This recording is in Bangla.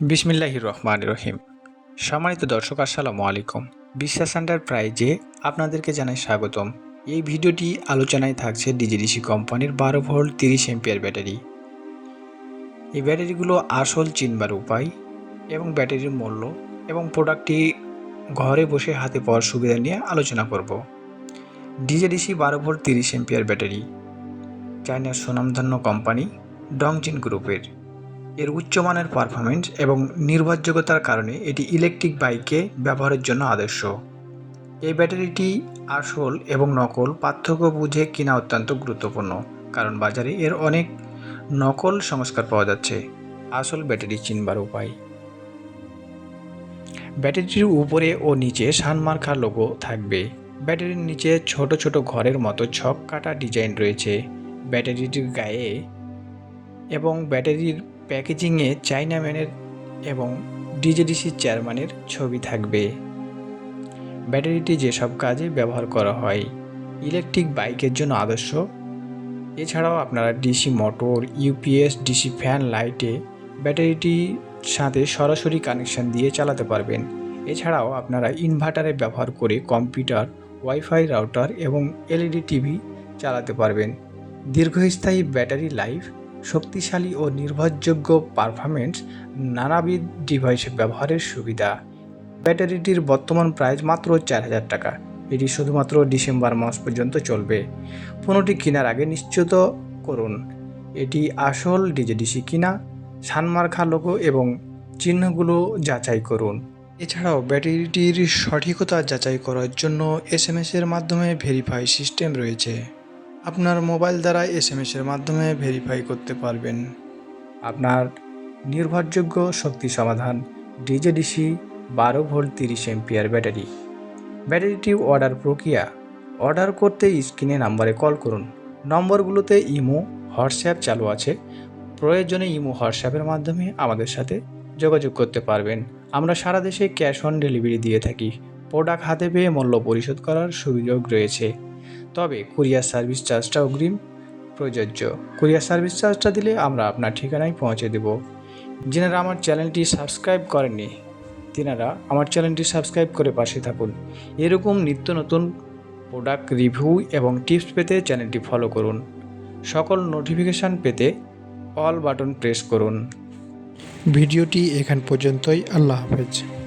বিসমিল্লাহ রহমান রহিম। সম্মানিত দর্শক, আসসালামু আলাইকুম। বিশ্বাস প্রাইজে আপনাদেরকে জানাই স্বাগতম। এই ভিডিওটি আলোচনায় থাকছে ডিজিডিসি কোম্পানির বারো ভোল্ট তিরিশ এম্পিয়ার ব্যাটারি। এই ব্যাটারিগুলো আসল চিনবার উপায় এবং ব্যাটারির মূল্য এবং প্রোডাক্টটি ঘরে বসে হাতে পাওয়ার সুবিধা নিয়ে আলোচনা করব। ডিজেডিসি বারো ভোল্ট তিরিশ এম্পিয়ার ব্যাটারি, চায়নার সুনামধন্য কোম্পানি ডংজিন গ্রুপের। এর উচ্চমানের পারফরমেন্স এবং নির্ভরযোগ্যতার কারণে এটি ইলেকট্রিক বাইকে ব্যবহারের জন্য আদর্শ। এই ব্যাটারিটি আসল এবং নকল পার্থক্য বুঝে কিনা অত্যন্ত গুরুত্বপূর্ণ, কারণ বাজারে এর অনেক নকল সংস্কার পাওয়া যাচ্ছে। আসল ব্যাটারি চিনবার উপায়। ব্যাটারিটির উপরে ও নিচে সানমার্কার লোগো থাকবে। ব্যাটারির নিচে ছোট ছোট ঘরের মতো ছক কাটা ডিজাইন রয়েছে। ব্যাটারিটির গায়ে এবং ব্যাটারির প্যাকেজিংয়ে চাইনা ম্যানের এবং ডিজেডিসি চেয়ারম্যানের ছবি থাকবে। ব্যাটারিটি যেসব কাজে ব্যবহার করা হয়, ইলেকট্রিক বাইকের জন্য আদর্শ। এছাড়াও আপনারা DC motor, UPS, DC fan, লাইটে ব্যাটারিটির সাথে সরাসরি কানেকশন দিয়ে চালাতে পারবেন। এছাড়াও আপনারা ইনভার্টারে ব্যবহার করে কম্পিউটার, ওয়াইফাই রাউটার এবং এলইডি টিভি চালাতে পারবেন। দীর্ঘস্থায়ী ব্যাটারি লাইফ শক্তিশালী ও নির্ভরযোগ্য পারফরমেন্স নানাবিধ ডিভাইসে ব্যবহারের সুবিধা। ব্যাটারিটির বর্তমান প্রাইস মাত্র চার হাজার টাকা। এটি শুধুমাত্র ডিসেম্বর মাস পর্যন্ত চলবে। পণ্যটি কেনার আগে নিশ্চিত করুন, এটি আসল ডিজেডিসি কিনা সানমার্কা লোগো এবং চিহ্নগুলো যাচাই করুন। এছাড়াও ব্যাটারিটির সঠিকতা যাচাই করার জন্য এস এর মাধ্যমে ভেরিফাই সিস্টেম রয়েছে। আপনার মোবাইল দ্বারা এস এম এর মাধ্যমে ভেরিফাই করতে পারবেন। আপনার নির্ভরযোগ্য শক্তি সমাধান ডিজেডিসি বারো ভোল্ট তিরিশ এম্পিয়ার ব্যাটারি। ব্যাটারিটি অর্ডার প্রক্রিয়া। অর্ডার করতে স্ক্রিনে নাম্বারে কল করুন। নম্বরগুলোতে ইমো, হোয়াটসঅ্যাপ চালু আছে। প্রয়োজনে ইমো হোয়াটসঅ্যাপের মাধ্যমে আমাদের সাথে যোগাযোগ করতে পারবেন। আমরা সারা দেশে ক্যাশ অন ডেলিভারি দিয়ে থাকি। প্রোডাক্ট হাতে পেয়ে মূল্য পরিশোধ করার সুযোগ রয়েছে। তবে কুরিয়ার সার্ভিস চার্জটা অগ্রিম। প্রযোজ্য। কুরিয়ার সার্ভিস চার্জটা দিলে আমরা আপনার ঠিকানায় পৌঁছে দেব। যেনারা আমার চ্যানেলটি সাবস্ক্রাইব করেননি, তেনারা আমার চ্যানেলটি সাবস্ক্রাইব করে পাশে থাকুন। এরকম নিত্য নতুন প্রোডাক্ট রিভিউ এবং টিপস পেতে চ্যানেলটি ফলো করুন। সকল নোটিফিকেশান পেতে অল বাটন প্রেস করুন। ভিডিওটি এখান পর্যন্তই। আল্লাহ হাফেজ।